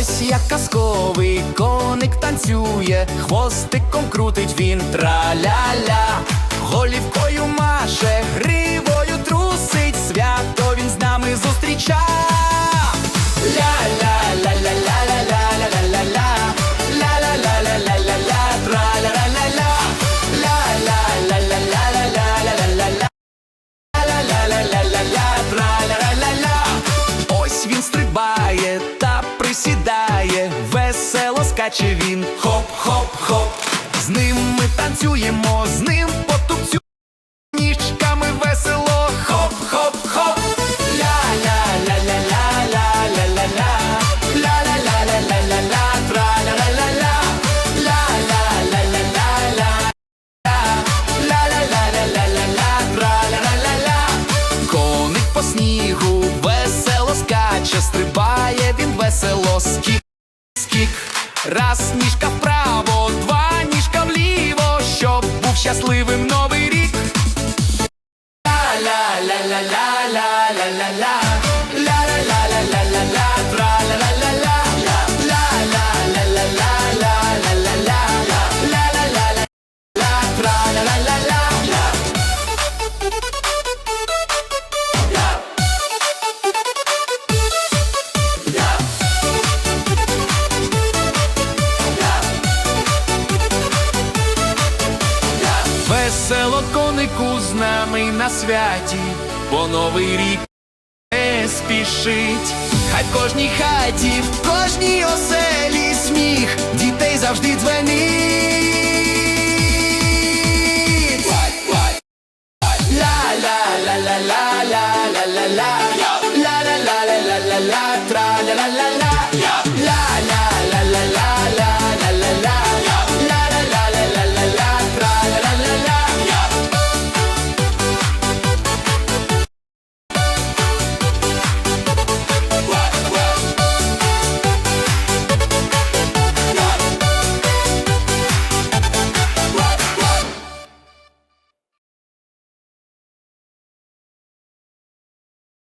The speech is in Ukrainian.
Ось як казковий коник танцює, хвостиком крутить він траля-ля, голівкою маше, гривою скаче він, хоп-хоп-хоп. З ним ми танцюємо, з ним потупцю ніжками весело, хоп-хоп-хоп. Ля-ля-ля-ля-ля-ля-ля-ля-ля. По снігу Раз ніжка вправо, два ніжка вліво, щоб був щасливим новий рік. Ля-ля-ля-ля-ля-ля-ля-ля. Ля-ля-ля-ля-ля-ля-ля, траля-ля-ля-ля. Ля-ля-ля-ля-ля-ля-ля-ля. Весело конику з нами на святі, бо новий рік не спішить. Хай в кожній хаті, в кожній оселі сміх, дітей завжди дзвенить. Тра-ля-ля-ля-ля. Ля-ля-ля-ля-ля-ля-ля.